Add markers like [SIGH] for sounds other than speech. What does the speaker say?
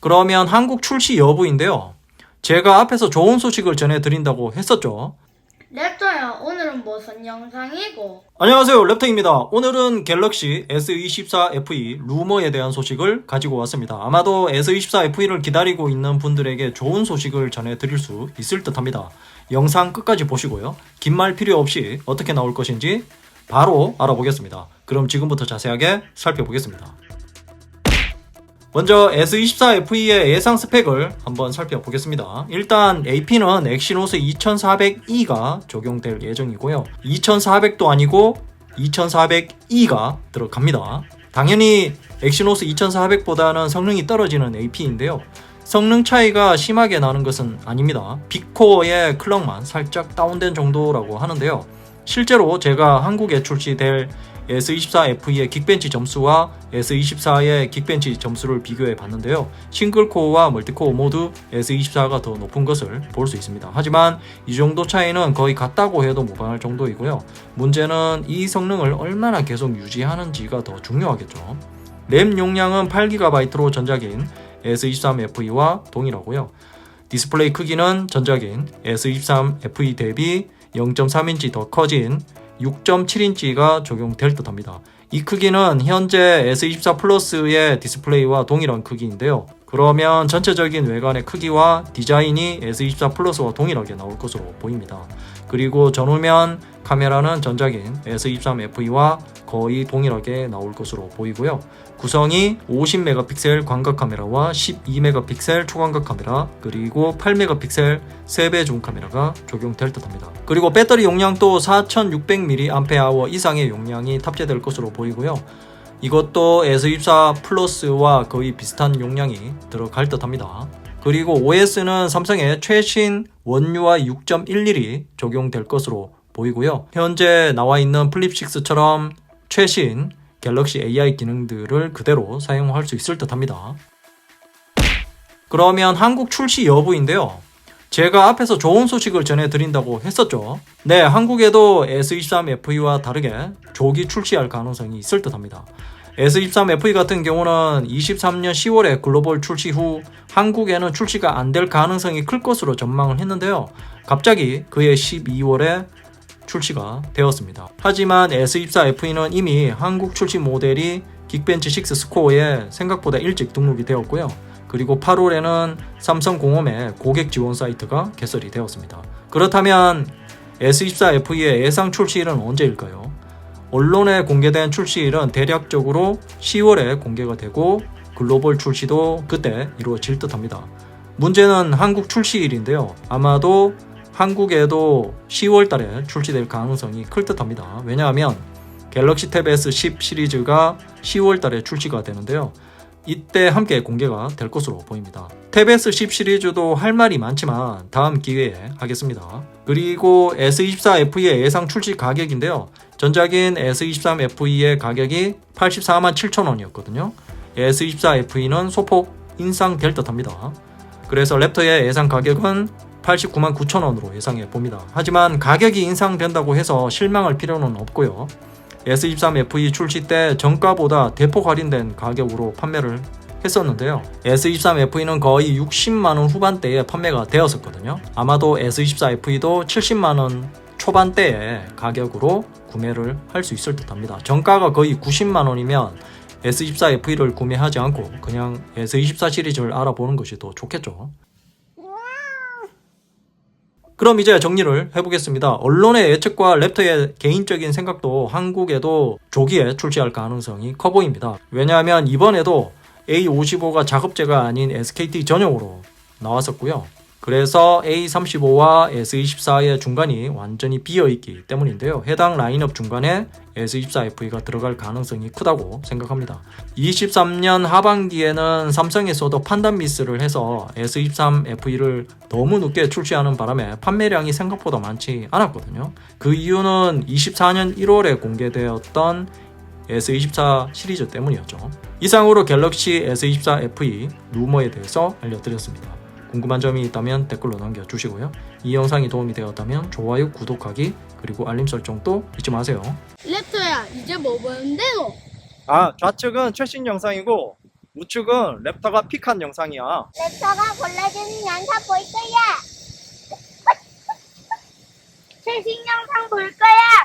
그러면 한국 출시 여부인데요. 제가 앞에서 좋은 소식을 전해드린다고 했었죠. 랩터야 오늘은 무슨 영상이고 안녕하세요 랩터입니다. 오늘은 갤럭시 S24 FE 루머에 대한 소식을 가지고 왔습니다. 아마도 S24 FE를 기다리고 있는 분들에게 좋은 소식을 전해드릴 수 있을 듯 합니다. 영상 끝까지 보시고요. 긴 말 필요 없이 어떻게 나올 것인지 바로 알아보겠습니다. 그럼 지금부터 자세하게 살펴보겠습니다. 먼저 S24 FE의 예상 스펙을 한번 살펴보겠습니다. 일단 AP는 엑시노스 2400E가 적용될 예정이고요. 2400도 아니고 2400E가 들어갑니다. 당연히 엑시노스 2400보다는 성능이 떨어지는 AP인데요. 성능 차이가 심하게 나는 것은 아닙니다. 빅코어의 클럭만 살짝 다운된 정도라고 하는데요. 실제로 제가 한국에 출시될 S24 FE의 긱벤치 점수와 S24의 긱벤치 점수를 비교해 봤는데요. 싱글코어와 멀티코어 모두 S24가 더 높은 것을 볼 수 있습니다. 하지만 이 정도 차이는 거의 같다고 해도 무방할 정도이고요. 문제는 이 성능을 얼마나 계속 유지하는지가 더 중요하겠죠. 램 용량은 8GB로 전작인 S23 FE와 동일하고요. 디스플레이 크기는 전작인 S23 FE 대비 0.3인치 더 커진 6.7인치가 적용될 듯 합니다. 이 크기는 현재 S24 플러스의 디스플레이와 동일한 크기인데요. 그러면 전체적인 외관의 크기와 디자인이 S24 플러스와 동일하게 나올 것으로 보입니다. 그리고 전후면 카메라는 전작인 S23 FE와 거의 동일하게 나올 것으로 보이고요. 구성이 50메가픽셀 광각 카메라와 12메가픽셀 초광각 카메라 그리고 8메가픽셀 3배 줌 카메라가 적용될 듯합니다. 그리고 배터리 용량도 4600mAh 이상의 용량이 탑재될 것으로 보이고요. 이것도 S24 플러스와 거의 비슷한 용량이 들어갈 듯 합니다. 그리고 OS는 삼성의 최신 원UI 6.11이 적용될 것으로 보이고요. 현재 나와 있는 플립6처럼 최신 갤럭시 AI 기능들을 그대로 사용할 수 있을 듯 합니다. 그러면 한국 출시 여부인데요. 제가 앞에서 좋은 소식을 전해드린다고 했었죠. 네, 한국에도 S23 FE와 다르게 조기 출시할 가능성이 있을 듯 합니다. S23 FE 같은 경우는 23년 10월에 글로벌 출시 후 한국에는 출시가 안 될 가능성이 클 것으로 전망을 했는데요. 갑자기 그해 12월에 출시가 되었습니다. 하지만 S24 FE는 이미 한국 출시 모델이 긱벤치 6 스코어에 생각보다 일찍 등록이 되었고요. 그리고 8월에는 삼성공홈의 고객 지원 사이트가 개설이 되었습니다. 그렇다면 S24 FE의 예상 출시일은 언제일까요? 언론에 공개된 출시일은 대략적으로 10월에 공개가 되고 글로벌 출시도 그때 이루어질 듯 합니다. 문제는 한국 출시일인데요. 아마도 한국에도 10월 달에 출시될 가능성이 클 듯 합니다. 왜냐하면 갤럭시 탭 S10 시리즈가 10월 달에 출시가 되는데요. 이때 함께 공개가 될 것으로 보입니다. 탭 S10 시리즈도 할 말이 많지만 다음 기회에 하겠습니다. 그리고 S24 FE의 예상 출시 가격인데요. 전작인 S23 FE의 가격이 84만 7천 원이었거든요. S24 FE는 소폭 인상될 듯 합니다. 그래서 랩터의 예상 가격은 89만 9천 원으로 예상해 봅니다. 하지만 가격이 인상된다고 해서 실망할 필요는 없고요. S23 FE 출시 때 정가보다 대폭 할인된 가격으로 판매를 했었는데요. S23 FE는 거의 60만 원 후반대에 판매가 되었었거든요. 아마도 S24 FE도 70만 원 초반대의 가격으로 구매를 할 수 있을 듯 합니다. 정가가 거의 90만 원이면 S24 FE를 구매하지 않고 그냥 S24 시리즈를 알아보는 것이 더 좋겠죠. 그럼 이제 정리를 해보겠습니다. 언론의 예측과 랩터의 개인적인 생각도 한국에도 조기에 출시할 가능성이 커 보입니다. 왜냐하면 이번에도 A55가 작업제가 아닌 SKT 전용으로 나왔었고요. 그래서 A35와 S24의 중간이 완전히 비어 있기 때문인데요. 해당 라인업 중간에 S24 FE가 들어갈 가능성이 크다고 생각합니다. 23년 하반기에는 삼성에서도 판단 미스를 해서 S23 FE를 너무 늦게 출시하는 바람에 판매량이 생각보다 많지 않았거든요. 그 이유는 24년 1월에 공개되었던 S24 시리즈 때문이었죠. 이상으로 갤럭시 S24 FE 루머에 대해서 알려드렸습니다. 궁금한 점이 있다면 댓글로 남겨주시고요. 이 영상이 도움이 되었다면 좋아요, 구독하기, 그리고 알림 설정도 잊지 마세요. 랩터야 이제 뭐 보는데 너? 아, 좌측은 최신 영상이고 우측은 랩터가 픽한 영상이야. 랩터가 골라주는 영상 볼 거야. [LAUGHS] 최신 영상 볼 거야.